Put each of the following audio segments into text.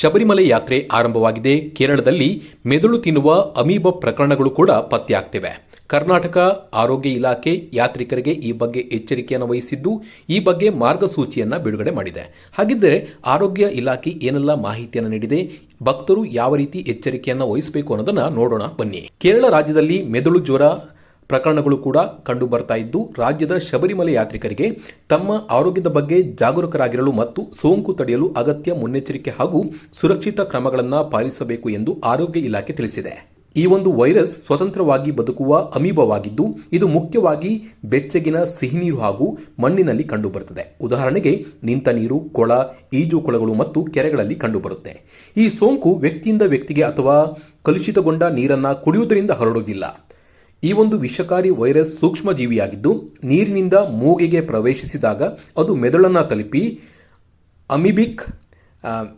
ಶಬರಿಮಲೆ ಯಾತ್ರೆ ಆರಂಭವಾಗಿದೆ. ಕೇರಳದಲ್ಲಿ ಮೆದುಳು ತಿನ್ನುವ ಅಮೀಬ ಪ್ರಕರಣಗಳು ಕೂಡ ಪತ್ತೆಯಾಗ್ತಿವೆ. ಕರ್ನಾಟಕ ಆರೋಗ್ಯ ಇಲಾಖೆ ಯಾತ್ರಿಕರಿಗೆ ಈ ಬಗ್ಗೆ ಎಚ್ಚರಿಕೆಯನ್ನು ವಹಿಸಿದ್ದು, ಈ ಬಗ್ಗೆ ಮಾರ್ಗಸೂಚಿಯನ್ನು ಬಿಡುಗಡೆ ಮಾಡಿದೆ. ಹಾಗಿದ್ದರೆ ಆರೋಗ್ಯ ಇಲಾಖೆ ಏನೆಲ್ಲ ಮಾಹಿತಿಯನ್ನು ನೀಡಿದೆ? ಭಕ್ತರು ಯಾವ ರೀತಿ ಎಚ್ಚರಿಕೆಯನ್ನು ವಹಿಸಬೇಕು ಅನ್ನೋದನ್ನ ನೋಡೋಣ ಬನ್ನಿ. ಕೇರಳ ರಾಜ್ಯದಲ್ಲಿ ಮೆದುಳು ಜ್ವರ ಪ್ರಕರಣಗಳು ಕೂಡ ಕಂಡು ಬರ್ತಾ ಇದ್ದು, ರಾಜ್ಯದ ಶಬರಿಮಲೆ ಯಾತ್ರಿಕರಿಗೆ ತಮ್ಮ ಆರೋಗ್ಯದ ಬಗ್ಗೆ ಜಾಗರೂಕರಾಗಿರಲು ಮತ್ತು ಸೋಂಕು ತಡೆಯಲು ಅಗತ್ಯ ಮುನ್ನೆಚ್ಚರಿಕೆ ಹಾಗೂ ಸುರಕ್ಷಿತ ಕ್ರಮಗಳನ್ನು ಪಾಲಿಸಬೇಕು ಎಂದು ಆರೋಗ್ಯ ಇಲಾಖೆ ತಿಳಿಸಿದೆ. ಈ ಒಂದು ವೈರಸ್ ಸ್ವತಂತ್ರವಾಗಿ ಬದುಕುವ ಅಮೀಬವಾಗಿದ್ದು, ಇದು ಮುಖ್ಯವಾಗಿ ಬೆಚ್ಚಗಿನ ಸಿಹಿನೀರು ಹಾಗೂ ಮಣ್ಣಿನಲ್ಲಿ ಕಂಡುಬರುತ್ತದೆ ಉದಾಹರಣೆಗೆ, ನಿಂತ ನೀರು, ಕೊಳ, ಈಜು ಕೊಳಗಳು ಮತ್ತು ಕೆರೆಗಳಲ್ಲಿ ಕಂಡುಬರುತ್ತೆ ಈ ಸೋಂಕು ವ್ಯಕ್ತಿಯಿಂದ ವ್ಯಕ್ತಿಗೆ ಅಥವಾ ಕಲುಷಿತಗೊಂಡ ನೀರನ್ನು ಕುಡಿಯುವುದರಿಂದ ಹರಡುವುದಿಲ್ಲ. ಈ ಒಂದು ವಿಷಕಾರಿ ವೈರಸ್ ಸೂಕ್ಷ್ಮ ಜೀವಿಯಾಗಿದ್ದು ನೀರಿನಿಂದ ಮೂಗಿಗೆ ಪ್ರವೇಶಿಸಿದಾಗ ಅದು ಮೆದುಳನ್ನು ತಲುಪಿ ಅಮಿಬಿಕ್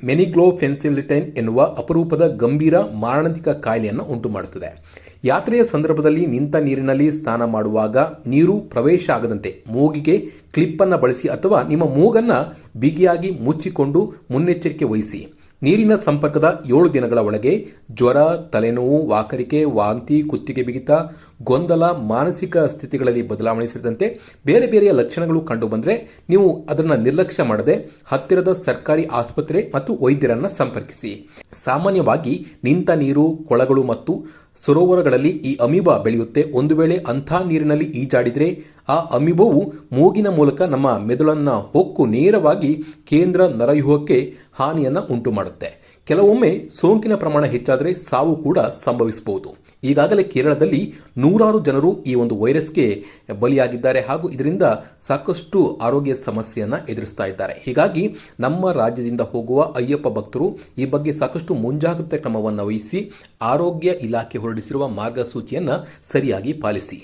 ಮೆನಿಗ್ಲೋಫೆನ್ಸಿಲಿಟೈನ್ ಎನ್ನುವ ಅಪರೂಪದ ಗಂಭೀರ ಮಾರಣಾಂತಿಕ ಕಾಯಿಲೆಯನ್ನು ಉಂಟು ಮಾಡುತ್ತದೆ ಯಾತ್ರೆಯ ಸಂದರ್ಭದಲ್ಲಿ ನಿಂತ ನೀರಿನಲ್ಲಿ ಸ್ನಾನ ಮಾಡುವಾಗ ನೀರು ಪ್ರವೇಶ ಆಗದಂತೆ ಮೂಗಿಗೆ ಕ್ಲಿಪ್ಪನ್ನು ಬಳಸಿ ಅಥವಾ ನಿಮ್ಮ ಮೂಗನ್ನು ಬಿಗಿಯಾಗಿ ಮುಚ್ಚಿಕೊಂಡು ಮುನ್ನೆಚ್ಚರಿಕೆ ವಹಿಸಿ. ನೀರಿನ ಸಂಪರ್ಕದ ಏಳು ದಿನಗಳ ಒಳಗೆ ಜ್ವರ, ತಲೆನೋವು, ವಾಕರಿಕೆ, ವಾಂತಿ, ಕುತ್ತಿಗೆ ಬಿಗಿತ, ಗೊಂದಲ, ಮಾನಸಿಕ ಸ್ಥಿತಿಗಳಲ್ಲಿ ಬದಲಾವಣೆ ಸೇರಿದಂತೆ ಬೇರೆ ಬೇರೆಯ ಲಕ್ಷಣಗಳು ಕಂಡುಬಂದರೆ ನೀವು ಅದನ್ನು ನಿರ್ಲಕ್ಷ್ಯ ಮಾಡದೆ ಹತ್ತಿರದ ಸರ್ಕಾರಿ ಆಸ್ಪತ್ರೆ ಮತ್ತು ವೈದ್ಯರನ್ನು ಸಂಪರ್ಕಿಸಿ. ಸಾಮಾನ್ಯವಾಗಿ ನಿಂತ ನೀರು, ಕೊಳಗಳು ಮತ್ತು ಸರೋವರಗಳಲ್ಲಿ ಈ ಅಮೀಬಾ ಬೆಳೆಯುತ್ತೆ. ಒಂದು ವೇಳೆ ಅಂಥ ನೀರಿನಲ್ಲಿ ಈಜಾಡಿದರೆ ಆ ಅಮೀಬವು ಮೂಗಿನ ಮೂಲಕ ನಮ್ಮ ಮೆದುಳನ್ನು ಹೊಕ್ಕು ನೇರವಾಗಿ ಕೇಂದ್ರ ನರವ್ಯೂಹಕ್ಕೆ ಹಾನಿಯನ್ನು ಉಂಟು ಮಾಡುತ್ತೆ ಕೆಲವೊಮ್ಮೆ ಸೋಂಕಿನ ಪ್ರಮಾಣ ಹೆಚ್ಚಾದರೆ ಸಾವು ಕೂಡ ಸಂಭವಿಸಬಹುದು. ಈಗಾಗಲೇ ಕೇರಳದಲ್ಲಿ ನೂರಾರು ಜನರು ಈ ಒಂದು ವೈರಸ್ಗೆ ಬಲಿಯಾಗಿದ್ದಾರೆ ಹಾಗೂ ಇದರಿಂದ ಸಾಕಷ್ಟು ಆರೋಗ್ಯ ಸಮಸ್ಯೆಯನ್ನು ಎದುರಿಸ್ತಾ ಇದ್ದಾರೆ. ಹೀಗಾಗಿ ನಮ್ಮ ರಾಜ್ಯದಿಂದ ಹೋಗುವ ಅಯ್ಯಪ್ಪ ಭಕ್ತರು ಈ ಬಗ್ಗೆ ಸಾಕಷ್ಟು ಮುಂಜಾಗ್ರತೆ ಕ್ರಮವನ್ನು ವಹಿಸಿ ಆರೋಗ್ಯ ಇಲಾಖೆ ಹೊರಡಿಸಿರುವ ಮಾರ್ಗಸೂಚಿಯನ್ನು ಸರಿಯಾಗಿ ಪಾಲಿಸಿ.